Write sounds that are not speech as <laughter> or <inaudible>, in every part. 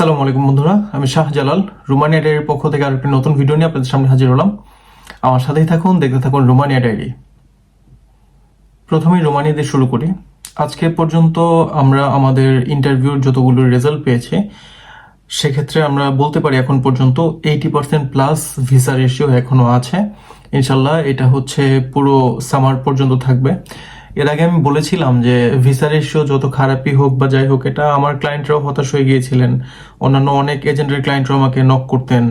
আসসালামু আলাইকুম বন্ধুরা, আমি শাহজালাল রুমানিয়া ডায়েরির পক্ষ থেকে আরেকটি নতুন ভিডিও নিয়ে আপনাদের সামনে হাজির হলাম। আমার সাথেই থাকুন, দেখতে থাকুন রুমানিয়া ডায়েরি। প্রথমেই রোমানিয়া দিয়ে শুরু করি। আজকে পর্যন্ত আমরা আমাদের ইন্টারভিউর যতগুলো রেজাল্ট পেয়েছি, সেক্ষেত্রে আমরা বলতে পারি এখন পর্যন্ত eighty percent plus visa ratio এখনও আছে। ইনশাল্লাহ এটা হচ্ছে পুরো সামার পর্যন্ত থাকবে। এর আগে আমি বলেছিলাম যে ভিসা রেশিও যত খারাপই হোক বা যাই হোক, এটা আমার ক্লায়েন্টরাও হতাশ হয়ে গিয়েছিলেন। অন্যান্য অনেক এজেন্টের ক্লায়েন্টরাও আমাকে নক করতেন,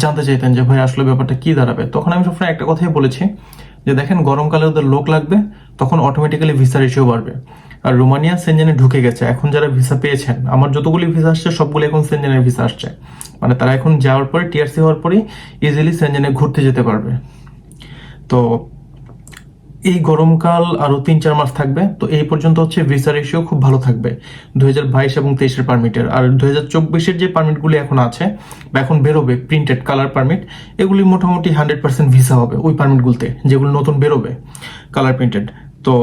জানতে চাইতেন যে, ভাই, আসলে ব্যাপারটা কি দাঁড়াবে? তখন আমি সবসময় একটা কথাই বলেছি যে, দেখেন, গরমকালে ওদের লোক লাগবে, তখন অটোমেটিক্যালি ভিসা রেশিও বাড়বে। আর রোমানিয়া সেনজেনে ঢুকে গেছে। এখন যারা ভিসা পেয়েছেন, আমার যতগুলি ভিসা আসছে, সবগুলো এখন সেনজেনের ভিসা আসছে। মানে তারা এখন যাওয়ার পরে টিআরসি হওয়ার পরেই ইজিলি সেনজেনে ঘুরতে যেতে পারবে। তো এই গরমকাল আরও তিন, চার মাস থাকবে। তো এই পর্যন্ত হচ্ছে ভিসা রেশিও খুব ভালো থাকবে দু দুই এবং তেইশের পারমিটের আর দুই হাজার চব্বিশের যে পারমিটগুলি এখন আছে বা এখন বেরোবে প্রিন্টেড কালার পারমিট এগুলি মোটামুটি হান্ড্রেড পার্সেন্ট ভিসা হবে ওই পারমিটগুলোতে যেগুলো নতুন বেরোবে কালার প্রিন্টেড তো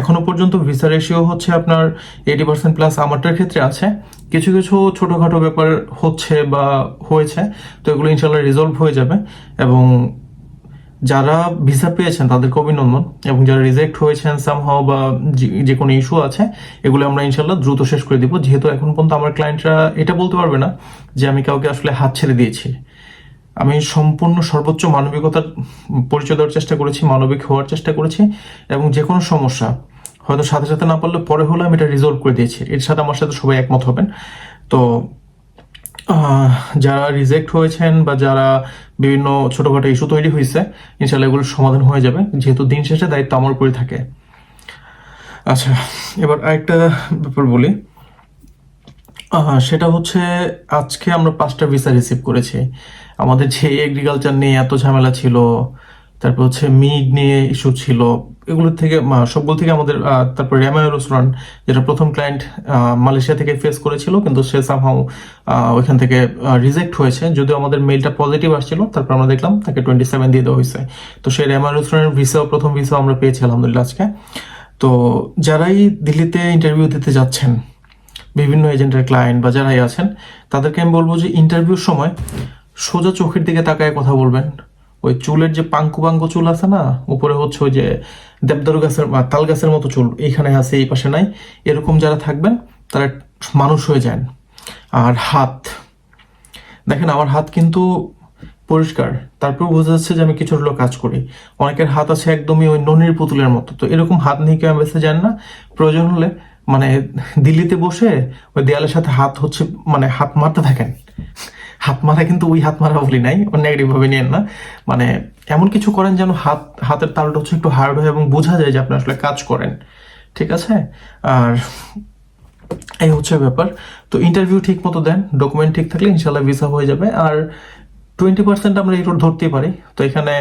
এখনও পর্যন্ত ভিসা রেশিও হচ্ছে আপনার এইটি পার্সেন্ট প্লাস আমারটার ক্ষেত্রে আছে। কিছু কিছু ছোটোখাটো ব্যাপার হচ্ছে বা হয়েছে, তো এগুলো ইনশাল্লাহ রিজলভ হয়ে যাবে এবং যারা ভিসা পেয়েছেন, তাদেরকে অভিনন্দন এবং যারা রিজেক্ট হয়েছেন সামহাও বা যে- কোনো ইস্যু আছে, এগুলো আমরা ইনশাল্লাহ দ্রুত শেষ করে দিব। যেহেতু এখন পর্যন্ত আমার ক্লায়েন্টরা এটা বলতে পারবে না যে আমি কাউকে আসলে হাত ছেড়ে দিয়েছি। আমি সম্পূর্ণ সর্বোচ্চ মানবিকতার পরিচয় দেওয়ার চেষ্টা করেছি, মানবিক হওয়ার চেষ্টা করেছি এবং যে কোনো সমস্যা হয়তো সাথে সাথে না পারলে পরে হলে আমি এটা রিজলভ করে দিয়েছি। এর সাথে আমার সাথে সবাই একমত হবেন। তো যারা রিজেক্ট হয়েছেন বা যারা বিভিন্ন ছোটখাটো ইস্যু তৈরি হয়েছে ইনশাল্লাহ এগুলোর সমাধান হয়ে যাবে, যেহেতু দিন শেষে দায়িত্ব আমার উপরে থাকে। আচ্ছা এবার আরেকটা ব্যাপার বলি। সেটা হচ্ছে আজকে আমরা পাঁচটা ভিসা রিসিভ করেছি। আমাদের যে এগ্রিকালচার নিয়ে এত ঝামেলা ছিল তারপর হচ্ছে মিগ নিয়ে ইস্যু ছিল। এগুলোর থেকে সবগুলো থেকে আমাদের তারপর রেমায় রেস্টুরেন্ট যেটা প্রথম ক্লায়েন্ট মালয়েশিয়া থেকে ফেস করেছিল, কিন্তু সে সামহাও ওইখান থেকে রিজেক্ট হয়েছে। যদিও আমাদের মেলটা পজিটিভ আসছিল, তারপর আমরা দেখলাম তাকে টোয়েন্টি সেভেন দিয়ে দেওয়া হয়েছে। তো সেই রেমায় রেস্টুরেন্টের ভিসাও প্রথম ভিসাও আমরা পেয়েছি, আলহামদুলিল্লাহ, আজকে। তো যারাই দিল্লিতে ইন্টারভিউ দিতে যাচ্ছেন, বিভিন্ন এজেন্টের ক্লায়েন্ট বা যারাই আছেন, তাদেরকে আমি বলব যে ইন্টারভিউর সময় সোজা চোখের দিকে তাকায় কথা বলবেন। ওই চুলের যে পাঙ্কু পাঙ্কু চুল আছে না, উপরে হচ্ছে ওই যে দেবদারু গাছের তাল গাছের মতো চুল, এইখানে আছে, এই পাশে নাই। এরকম যারা থাকবেন, তারা মানুষ হয়ে যান। আর হাত, দেখেন আমার হাত কিন্তু পরিষ্কার। তারপর বোঝা যাচ্ছে যে আমি কিছু হলো কাজ করি। অনেকের হাত আছে একদমই ওই ননির পুতুলের মতো। তো এরকম হাত নিয়ে কেউ বেঁচে যান না। প্রয়োজন হলে মানে দিল্লিতে বসে ওই দেয়ালের সাথে হাত হচ্ছে মানে হাত মারতে থাকেন। হাত মারা কিন্তু ওই হাত মারা বলি নাই নেগেটিভ ভাবে নিয়েন না। মানে এমন কিছু করেন যেন হাত, হাতের তালটা হচ্ছে একটু হার্ড হয় এবং বোঝা যায় যে আপনি আসলে কাজ করেন। ঠিক আছে? আর এই হচ্ছে ব্যাপার। তো ইন্টারভিউ ঠিক মতো দেন ডকুমেন্ট ঠিক থাকলে ইনশাল্লাহ ভিসা হয়ে যাবে। আর টোয়েন্টি পার্সেন্ট আমরা ইরোর ধরতেই পারি। তো এখানে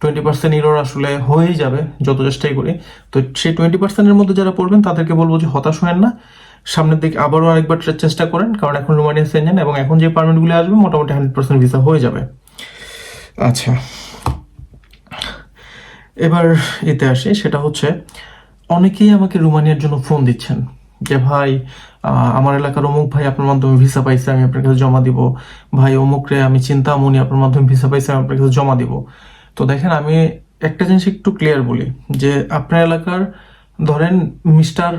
টোয়েন্টি পার্সেন্ট ইরোর আসলে হয়েই যাবে, যত চেষ্টাই করি। তো সেই টোয়েন্টি পার্সেন্টের মধ্যে যারা পড়বেন, তাদেরকে বলব যে হতাশ হয়েন না। সামনের দিকে আবারও আরেকবার চেষ্টা করেন, কারণ এখন রোমানিয়া সেনজেন এবং এখন যে পারমিটগুলো আসবে মোটামুটি হান্ড্রেড পার্সেন্ট ভিসা হয়ে যাবে। আচ্ছা। এবার এতে আসি, সেটা হচ্ছে অনেকেই আমাকে রোমানিয়ার জন্য ফোন দিচ্ছেন যে, ভাই আমার এলাকার অমুক ভাই আপনার মাধ্যমে ভিসা পাইছে, আমি আপনার কাছে জমা দিব। ভাই, অমুক রে, আমি চিন্তামণি আপনার মাধ্যমে ভিসা পাইছে, আমি আপনার কাছে জমা দিব। তো দেখেন, আমি একটা জিনিস একটু ক্লিয়ার বলি যে, আপনার এলাকার ধরেন মিস্টার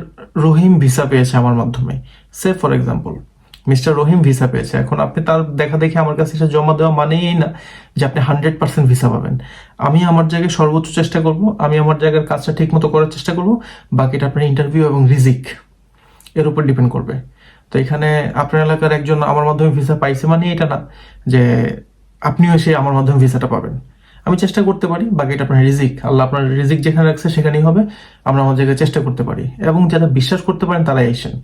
রহিম ভিসা পেয়েছে আমার মাধ্যমে। সে for example mister Rahim visa পেয়েছে। এখন আপনি তার দেখা দেখে আমার কাছে সেটা জমা দেওয়া মানেই না যে আপনি হান্ড্রেড পার্সেন্ট ভিসা পাবেন। আমি আমার জায়গায় সর্বোচ্চ চেষ্টা করব, আমি আমার জায়গার কাজটা ঠিক মতো করার চেষ্টা করব, বাকিটা আপনার ইন্টারভিউ এবং রিজিক এর উপর ডিপেন্ড করবে। তো এখানে আপনার এলাকার একজন আমার মাধ্যমে ভিসা পাইছে মানে এটা না যে আপনিও এসে আমার মাধ্যমে ভিসাটা পাবেন। আমি চেষ্টা করতে পারি বাকিটা আপনার রিজিক। আল্লাহ আপনার রিজিক যেখানে রাখছে সেখানেই হবে, আমরা আমার জায়গায় চেষ্টা করতে পারি। এবং যারা বিশ্বাস করতে পারেন, তারাই এসেন।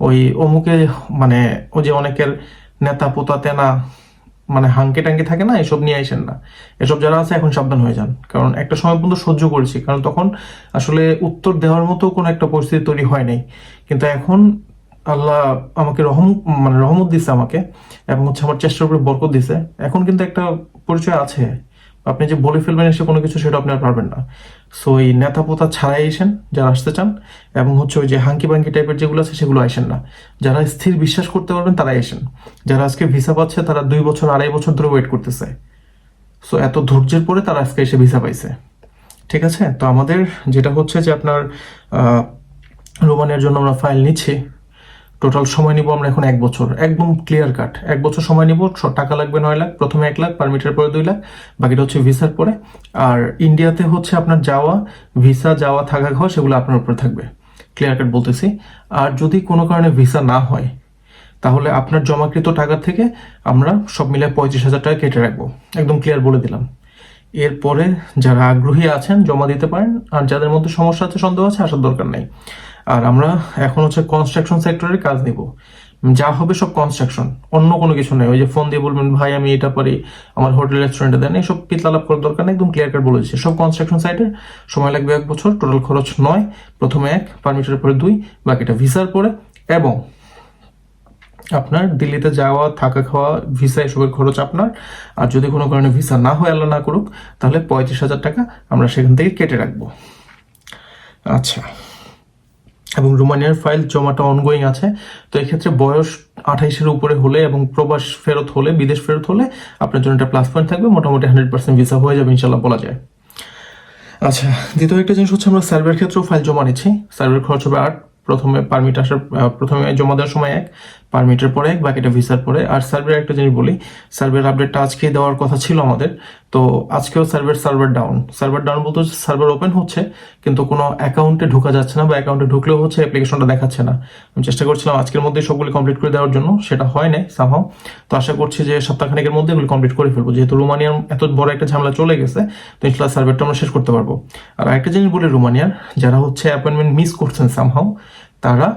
ওই অমুকে মানে ওই যে অনেকের নেতা পোতা তেনা মানে হাঙ্কে টাঙ্কে থাকে না, এসব নিয়ে আসেন না। এসব যারা আছে, এখন সাবধান হয়ে যান। কারণ একটা সময় পর্যন্ত সহ্য করেছি। কারণ তখন আসলে উত্তর দেওয়ার মতো কোনো একটা পরিস্থিতি তৈরি হয় নাই। কিন্তু এখন আল্লাহ আমাকে রহম মানে রহমত দিছে আমাকে, এবং হচ্ছে আমার চেষ্টার উপরে বরকত দিছে। এখন কিন্তু একটা পরিচয় আছে। আপনি যে বলে ফেলবেন এসে কোনো কিছু, সেটা আপনি আর পারবেন না। সো এই নেতা পোতা ছাড়াই এসেন যারা আসতে চান, এবং হচ্ছে ওই যে হাঙ্কি বাঙ্কি টাইপের যেগুলো আছে, সেগুলো আসেন না। যারা স্থির বিশ্বাস করতে পারবেন, তারাই আসেন যারা আজকে ভিসা পাচ্ছে, তারা দুই বছর, আড়াই বছর ধরে ওয়েট করতেছে। সো এত ধৈর্যের পরে তারা আজকে এসে ভিসা পাইছে। ঠিক আছে? তো আমাদের যেটা হচ্ছে যে আপনার রোমানের জন্য আমরা ফাইল নিচ্ছি। টোটাল সময় নিব আমরা এখন এক বছর। একদম ক্লিয়ার কাট এক বছর সময় নিব টাকা লাগবে নয় লাখ, প্রথমে এক লাখ পারমিটের পরে দুই লাখ, বাকিটা হচ্ছে ভিসার পরে। আর ইন্ডিয়াতে হচ্ছে আপনার যাওয়া ভিসা যাওয়া, থাকা, খাওয়া, সেগুলো আপনার উপরে থাকবে। ক্লিয়ার কাট বলতেছি। আর যদি কোনো কারণে ভিসা না হয়, তাহলে আপনার জমাকৃত টাকা থেকে আমরা সব মিলে পঁয়ত্রিশ হাজার টাকা কেটে রাখব। একদম ক্লিয়ার বলে দিলাম। এরপরে যারা আগ্রহী আছেন, জমা দিতে পারেন। আর যাদের মধ্যে সমস্যা আছে, সন্দেহ আছে, আসার দরকার নাই। আর আমরা এখন হচ্ছে কনস্ট্রাকশন সেক্টরে কাজ নিব। যা হবে সব কনস্ট্রাকশন অন্য কোনো কিছু নেই ওই যে ফোন দিয়ে বলবেন, ভাই, আমি এটা পারি, আমার হোটেল রেস্টুরেন্টে দেন। এইসব পিতলালাপ করার দরকার নেই, একদম ক্লিয়ার কাট বলে দিচ্ছি। সব কনস্ট্রাকশন সাইটের সময় লাগবে এক বছর টোটাল খরচ নয়। প্রথমে এক পারমিটের পরে দুই, বাকিটা ভিসার পরে। এবং আপনার দিল্লিতে যাওয়া, থাকা খাওয়া, ভিসা, এসবের খরচ আপনার। আর যদি কোনো কারণে ভিসা না হয়, আল্লাহ না করুক, তাহলে পঁয়ত্রিশ হাজার টাকা আমরা সেখান থেকে কেটে রাখব। আচ্ছা। এবং রোমানিয়ার ফাইল জমাটা অনগোয়িং আছে। তো এক্ষেত্রে বয়স আঠাইশের উপরে হলে এবং প্রবাস ফেরত হলে, বিদেশ ফেরত হলে আপনার জন্য একটা প্লাস পয়েন্ট থাকবে, মোটামুটি হান্ড্রেড পার্সেন্ট ভিসা হয়ে যাবে ইনশাল্লাহ বলা যায়। আচ্ছা দ্বিতীয় একটা জিনিস হচ্ছে আমরা সার্ভের ক্ষেত্রেও ফাইল জমা নিচ্ছি। সার্ভের খরচ হবে আট, প্রথমে পারমিট আসার প্রথমে জমা দেওয়ার সময় এক। পারমিটের পরে এক বাকিটা ভিসার পরে। আর সার্ভের একটা জিনিস বলি সার্ভের আপডেটটা আজকে দেওয়ার কথা ছিল আমাদের। তো আজকেও সার্ভের সার্ভার ডাউন সার্ভার ডাউন বলতে হচ্ছে সার্ভার ওপেন হচ্ছে, কিন্তু কোনো অ্যাকাউন্টে ঢোকা যাচ্ছে না বা অ্যাকাউন্টে ঢুকলেও হচ্ছে অ্যাপ্লিকেশনটা দেখাচ্ছে না। আমি চেষ্টা করছিলাম আজকের মধ্যে সবগুলি কমপ্লিট করে দেওয়ার জন্য, সেটা হয় নাই সামহাও তো আশা করছি যে সপ্তাহখানেকের মধ্যে এগুলো কমপ্লিট করে ফেলব। যেহেতু রোমানিয়ার এত বড় একটা ঝামেলা চলে গেছে, তো ইনশাল্লাহ সার্ভারটা আমরা শেষ করতে পারব। আর আরেকটা জিনিস বলি রোমানিয়ার, যারা হচ্ছে অ্যাপয়েন্টমেন্ট মিস করছেন সামহাও তারা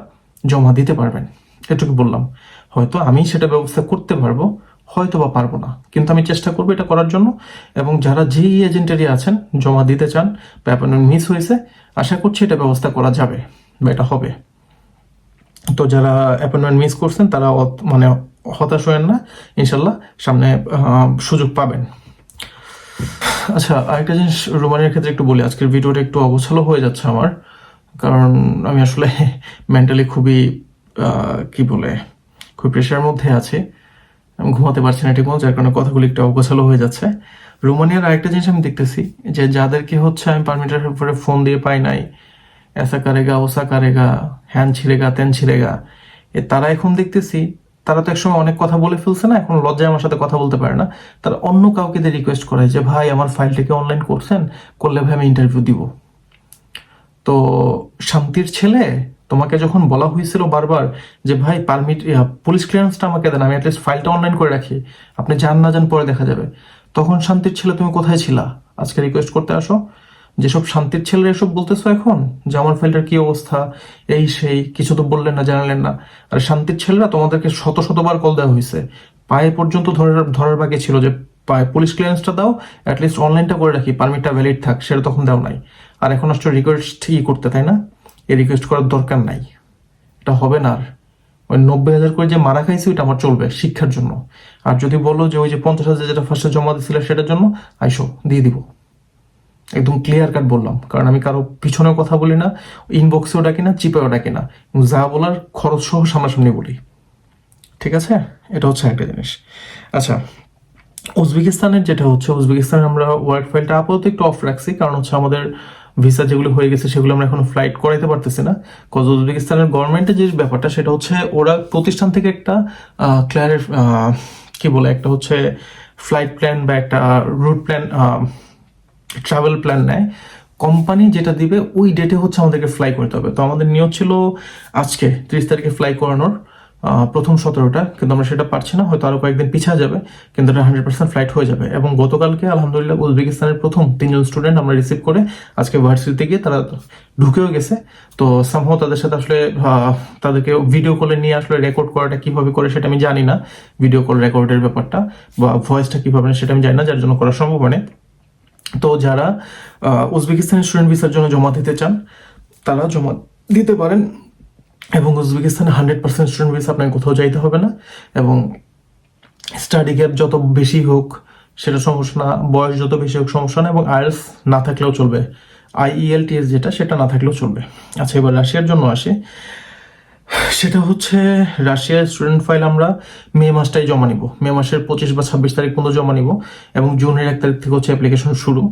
জমা দিতে পারবেন। এটুকু বললাম। হয়তো আমি সেটা ব্যবস্থা করতে পারব হয়তো বা পারব না। কিন্তু আমি চেষ্টা করব এটা করার জন্য এবং যারা যেই এজেন্টেরই আছেন, জমা দিতে চান বা অ্যাপয়েন্টমেন্ট মিস হয়েছে, আশা করছি এটা ব্যবস্থা করা যাবে বা এটা হবে। তো যারা অ্যাপয়েন্টমেন্ট মিস করছেন, তারা মানে হতাশ হয়েন না, ইনশাল্লাহ সামনে সুযোগ পাবেন। আচ্ছা আরেকটা জিনিস রোমানের ক্ষেত্রে একটু বলি, আজকের ভিডিওটা একটু অগোছালো হয়ে যাচ্ছে আমার। কারণ আমি আসলে <laughs> মেন্টালি খুবই কি বলে খুব প্রেশারের মধ্যে আছি। আমি ঘুমাতে পারছি না ঠিকমতো যার কারণে কথাগুলো একটু অগোছালো হয়ে যাচ্ছে। রোমানিয়ার আরেকটা জিনিস আমি দেখতেছি, যে যাদেরকে হচ্ছে আমি পারমিটার উপরে ফোন দিয়ে পাই নাই, এসা কারেগা, ওসা কারেগা, হ্যান ছিঁড়েগা, তেন ছিঁড়েগা, এ তারা এখন দেখতেছি, তারা তো একসময় অনেক কথা বলে ফেলছে না, এখন লজ্জায় আমার সাথে কথা বলতে পারে না। তারা অন্য কাউকে দিয়ে রিকোয়েস্ট করে যে, ভাই, আমার ফাইলটাকে অনলাইন করছেন, করলে ভাই আমি ইন্টারভিউ দিব। তো শান্তির ছেলে তোমাকে যখন বলা হয়েছিল বারবার যে, ভাই পারমিট পুলিশ ক্লিয়ারেন্সটা আমাকে দেন, আমি অ্যাটলিস্ট ফাইলটা অনলাইন করে রাখি, আপনি যান না যান পরে দেখা যাবে। তখন শান্তির ছেলে, তুমি কোথায় ছিলা? আজকে রিকোয়েস্ট করতে আসো। যেসব শান্তির ছেলেরা এসব বলতেছো এখন, যে আমার ফাইলটার কি অবস্থা, এই, সেই, কিছু তো বললেন না, জানালেন না। আর শান্তির ছেলেরা তোমাদেরকে শত শতবার কল দেওয়া হয়েছে। পায়ে পর্যন্ত ধরার ধরার বাকি ছিল যে, পায়ে পুলিশ ক্লিয়ারেন্সটা দাও অ্যাটলিস্ট অনলাইনটা করে রাখি পারমিটটা ভ্যালিড থাক, সেটা তখন দাও নাই। আর এখন আসলে রিকোয়েস্ট ই করতে, তাই না? এই রিকোয়েস্ট করার দরকার নাই। এটা হবে না আর। ওই নব্বই হাজার করে যে মারা খাইছি, ওইটা আমার চলবে শিক্ষার জন্য। আর যদি বলো যে ওই যে পঞ্চাশ হাজার যেটা ফার্স্টে জমা দিছিলে সেটার জন্য, আইসো, দিয়ে দিব। একদম ক্লিয়ার কাট বললাম। কারণ আমি কারও পিছনেও কথা বলি না ইনবক্সেও ডাকি না চিপেও ডাকি না যা বলার খরচ সহ সামনাসামনি বলি। ঠিক আছে? এটা হচ্ছে একটা জিনিস। আচ্ছা উজবেকিস্তানের যেটা হচ্ছে, উজবেকিস্তানের আমরা ওয়ার্ক ফাইলটা আপাতত একটু অফ রাখছি। কারণ হচ্ছে আমাদের ভিসা যেগুলো হয়ে গেছে সেগুলো আমরা এখন ফ্লাইট করাইতে পারতেছি না। কজ উজবেকিস্তানের গভর্নমেন্টের যে ব্যাপারটা, সেটা হচ্ছে ওরা প্রতিষ্ঠান থেকে একটা ক্লিয়ার কি বলে, একটা হচ্ছে ফ্লাইট প্ল্যান বা একটা রুট প্ল্যান ট্রাভেল প্ল্যান নেয়। কোম্পানি যেটা দিবে, ওই ডেটে হচ্ছে আমাদেরকে ফ্লাই করতে হবে। তো আমাদের নিয়ত ছিল আজকে ত্রিশ তারিখে ফ্লাই করানোর। প্রথম সতেরোটা, কিন্তু আমরা সেটা পারছি না, হয়তো আরও কয়েকদিন পিছা যাবে, কিন্তু এটা হান্ড্রেড পার্সেন্ট ফ্লাইট হয়ে যাবে। এবং গতকালকে, আলহামদুলিল্লাহ, উজবেকিস্তানের প্রথম তিনজন স্টুডেন্ট আমরা রিসিভ করে আজকে ভার্সিটিতে গিয়ে তারা ঢুকেও গেছে। তো সামহাও তাদের সাথে আসলে তাদেরকে ভিডিও কলে নিয়ে আসলে রেকর্ড করাটা কীভাবে করে সেটা আমি জানি না। ভিডিও কল রেকর্ডের ব্যাপারটা বা ভয়েসটা কীভাবে নেয় সেটা আমি জানি না, যার জন্য করা সম্ভব হয় না। তো যারা উজবেকিস্তানের স্টুডেন্ট ভিসার জন্য জমা দিতে চান, তারা জমা দিতে পারেন। এবং উজবেকিস্তানে হান্ড্রেড পার্সেন্ট স্টুডেন্ট বেস আপনাকে কোথাও যাইতে হবে না এবং স্টাডি গ্যাপ যত বেশি হোক, সেটা সমস্যা না, বয়স যত বেশি হোক সমস্যা না এবং আইএলস না থাকলেও চলবে। আইইএলটিএস যেটা, সেটা না থাকলেও চলবে। আচ্ছা এবার রাশিয়ার জন্য আসি। সেটা হচ্ছে রাশিয়ার স্টুডেন্ট ফাইল আমরা মে মাসটাই জমা নিব। মে মাসের পঁচিশ বা ছাব্বিশ তারিখ পর্যন্ত জমা নিব এবং জুনের এক তারিখ থেকে হচ্ছে অ্যাপ্লিকেশন শুরু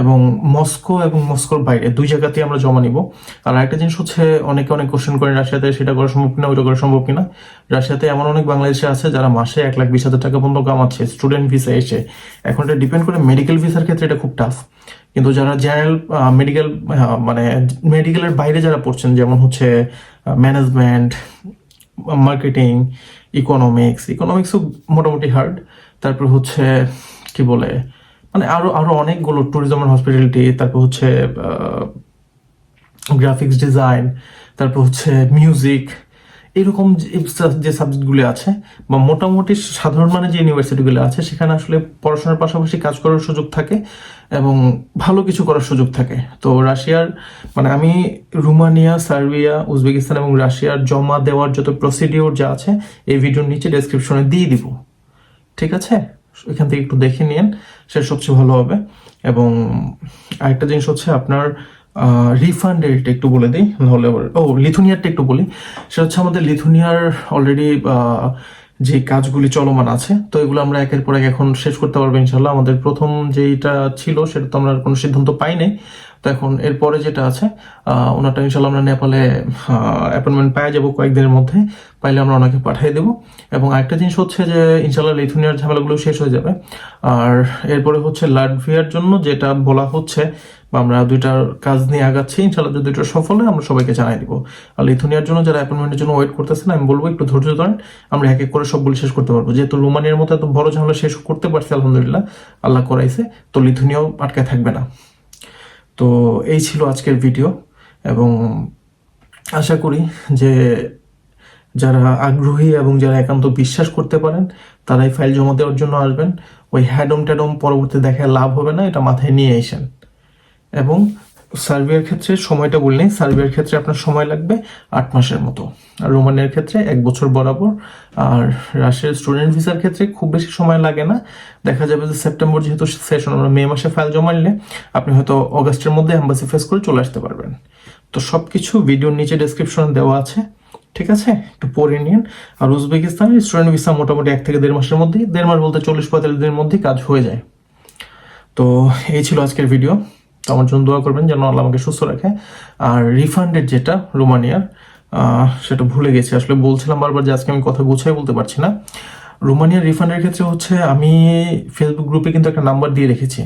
এবং মস্কো এবং মস্কোর বাইরে দুই জায়গাতেই আমরা জমা নিব। আর একটা জিনিস হচ্ছে অনেকে অনেক কোশ্চেন করেন রাশিয়াতে, সেটা করা সম্ভব কিনা, ওইটা করা সম্ভব কিনা। রাশিয়াতে এমন অনেক বাংলাদেশে আছে যারা মাসে এক লাখ বিশ হাজার টাকা পর্যন্ত কামাচ্ছে স্টুডেন্ট ভিসা এসে। এখন এটা ডিপেন্ড করে মেডিকেল ভিসার ক্ষেত্রে এটা খুব টাফ কিন্তু যারা জেনারেল মেডিকেল মানে মেডিকেলের বাইরে যারা পড়ছেন, যেমন হচ্ছে ম্যানেজমেন্ট মার্কেটিং ইকোনমিক্স ইকোনমিক্সও মোটামুটি হার্ড তারপর হচ্ছে, কি বলে মানে আরও আরও অনেকগুলো ট্যুরিজম অ্যান্ড হসপিটালিটি তারপর হচ্ছে গ্রাফিক্স ডিজাইন তারপর হচ্ছে মিউজিক এরকম যে সাবজেক্টগুলো আছে, বা মোটামুটি সাধারণ মানে যে ইউনিভার্সিটিগুলো আছে, সেখানে আসলে পড়াশোনার পাশাপাশি কাজ করার সুযোগ থাকে এবং ভালো কিছু করার সুযোগ থাকে। তো রাশিয়ার মানে আমি রুমানিয়া, সার্বিয়া, উজবেকিস্তান এবং রাশিয়ার জমা দেওয়ার যত প্রসিডিওর যা আছে, এই ভিডিওর নিচে ডেসক্রিপশনে দিয়ে দিব। ঠিক আছে? এখান থেকে একটু দেখে নিন সেটা সবচেয়ে ভালো হবে। এবং আরেকটা জিনিস হচ্ছে আপনার রিফান্ড রেট একটু বলে দিই, নাহলে ও লিথুনিয়ারটা একটু বলি। সেটা হচ্ছে আমাদের লিথুনিয়ার অলরেডি যে কাজগুলি চলমান আছে, তো এগুলো আমরা একের পর এক এখন শেষ করতে পারব ইনশাল্লাহ আমাদের প্রথম যেটা ছিল, সেটা তো আমরা কোনো সিদ্ধান্ত পাই নাই। তো এখন এরপরে যেটা আছে ওনারটা ইনশাল্লাহ আমরা নেপালে অ্যাপয়েন্টমেন্ট পাই যাব কয়েকদিনের মধ্যে। পাইলে আমরা ওনাকে পাঠিয়ে দেবো। এবং আরেকটা জিনিস হচ্ছে যে ইনশাল্লাহ লিথুনিয়ার ঝামেলাগুলো শেষ হয়ে যাবে। আর এরপরে হচ্ছে লাটভিয়ার জন্য যেটা বলা হচ্ছে বা আমরা দুইটার কাজ নিয়ে আগাচ্ছি ইনশাল্লাহ যদি দুইটা সফল হয়, আমরা সবাইকে জানাই দিব। আর লিথুনিয়ার জন্য যারা অ্যাপয়েন্টমেন্টের জন্য ওয়েট করতেছেন, আমি বলব একটু ধৈর্য ধরেন, আমরা এক এক করে সবগুলো শেষ করতে পারব। যেহেতু রোমানিয়ার মতো এত বড় ঝামেলা শেষ করতে পারছি, আলহামদুলিল্লাহ, আল্লাহ করাইছে, তো লিথুনিয়াও আটকায় থাকবে না। তো এই ছিল আজকের ভিডিও এবং আশা করি যে যারা আগ্রহী এবং যারা একান্ত বিশ্বাস করতে পারেন, তারাই ফাইল জমা দেওয়ার জন্য আসবেন। ওই হ্যাডম ট্যাডম পরবর্তী দেখায় লাভ হবে না, এটা মাথায় নিয়ে এসেন এবং সার্বিয়ার ক্ষেত্রে সময়টা বললেই সার্বিয়ার ক্ষেত্রে আপনার সময় লাগবে আট মাসের মতো। আর রোমানের ক্ষেত্রে এক বছর বরাবর। আর রাশিয়ার স্টুডেন্ট ভিসার ক্ষেত্রে খুব বেশি সময় লাগে না। দেখা যাবে যে সেপ্টেম্বর যেহেতু সেশন আমরা মে মাসে ফাইল জমা নিলে আপনি হয়তো অগাস্টের মধ্যে অ্যাম্বাসি ফেস করে চলে আসতে পারবেন। তো সব কিছু ভিডিওর নিচে ডেসক্রিপশনে দেওয়া আছে। ঠিক আছে? একটু পরে নিন। আর উজবেকিস্তানের স্টুডেন্ট ভিসা মোটামুটি এক থেকে দেড় মাসের মধ্যেই, দেড় মাস বলতে চল্লিশ পঁয়তাল্লিশ দিনের মধ্যেই কাজ হয়ে যায়। তো এই ছিল আজকের ভিডিও তো আমার জন্য দোয়া করবেন যেন আল্লাহ আমাকে সুস্থ রাখে। আর রিফান্ডের যেটা, রোমানিয়ার সেটা ভুলে গেছি। আসলে বলছিলাম বারবার যে আজকে আমি কথা গুছাই বলতে পারছি না। রোমানিয়ার রিফান্ডের ক্ষেত্রে হচ্ছে আমি ফেসবুক গ্রুপে কিন্তু একটা নাম্বার দিয়ে রেখেছি।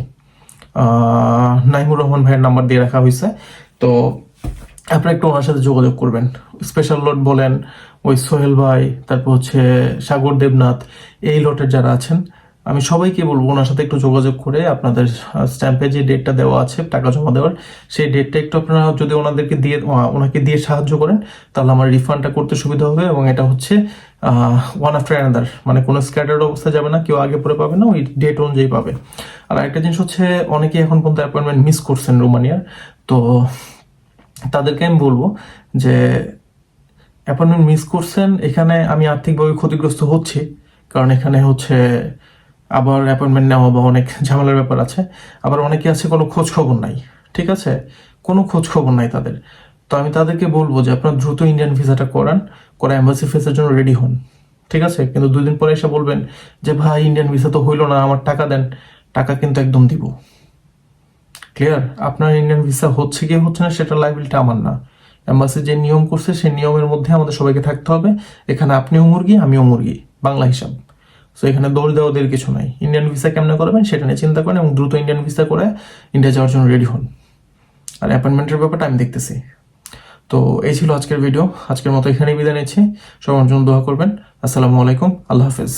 নাইমুর রহমান ভাইয়ের নাম্বার দিয়ে রাখা হয়েছে। তো আপনারা একটু ওনার সাথে যোগাযোগ করবেন। স্পেশাল লট বলেন, ওই সোহেল ভাই, তারপর হচ্ছে সাগর দেবনাথ, এই লটের যারা আছেন আমি সবাইকে বলব ওনার সাথে একটু যোগাযোগ করে আপনাদের স্ট্যাম্পে যে ডেটটা দেওয়া আছে, টাকা জমা দেওয়ার, সেই ডেটটা একটু আপনারা যদি ওনাদেরকে দিয়ে ওনাকে দিয়ে সাহায্য করেন, তাহলে আমার রিফান্ডটা করতে সুবিধা হবে এবং এটা হচ্ছে ওয়ান আফটার অ্যানাদার মানে কোনো স্ক্যাটার্ড অবস্থা যাবে না, কেউ আগে পরে পাবে না, ওই ডেট অনুযায়ী পাবে। আর একটা জিনিস হচ্ছে, অনেকেই এখন পর্যন্ত অ্যাপয়েন্টমেন্ট মিস করছেন রোমানিয়ার, তো তাদেরকে আমি বলব যে অ্যাপয়েন্টমেন্ট মিস করছেন, এখানে আমি আর্থিকভাবে ক্ষতিগ্রস্ত হচ্ছি, কারণ এখানে হচ্ছে আবার অ্যাপয়েন্টমেন্ট নেওয়া বা অনেক ঝামেলার ব্যাপার আছে। আবার অনেকে আছে, কোনো খোঁজ খবর নাই, ঠিক আছে? কোনো খোঁজ খবর নাই তাদের। তো আমি তাদেরকে বলব যে আপনার দ্রুত ইন্ডিয়ান ভিসাটা করান, করে অ্যাম্বাসি ফেসের জন্য রেডি হন, ঠিক আছে? কিন্তু দুই দিন পরে এসে বলবেন যে, ভাই ইন্ডিয়ান ভিসা তো হইল না, আমার টাকা দেন, টাকা কিন্তু একদম দিব। ক্লিয়ার আপনার ইন্ডিয়ান ভিসা হচ্ছে কি হচ্ছে না, সেটা লাইবিলিটি আমার না। অ্যাম্বাসি যে নিয়ম করছে, সেই নিয়মের মধ্যে আমাদের সবাইকে থাকতে হবে। এখানে আপনিও মুরগি, আমিও মুরগি, বাংলা হিসাব। সো এখানে দৌড় দেওয়াদের কিছু নাই। ইন্ডিয়ান ভিসা কেমনে করবেন সেটা নিয়ে চিন্তা করেন এবং দ্রুত ইন্ডিয়ান ভিসা করে ইন্ডিয়া যাওয়ার জন্য রেডি হন। আর অ্যাপয়েন্টমেন্টের ব্যাপারটা আমি দেখতেছি। তো, এই ছিল আজকের ভিডিও আজকের মতো এখানেই বিদায় নিচ্ছি। সবার জন্য দোয়া করবেন। আসসালামু আলাইকুম। আল্লাহ হাফেজ।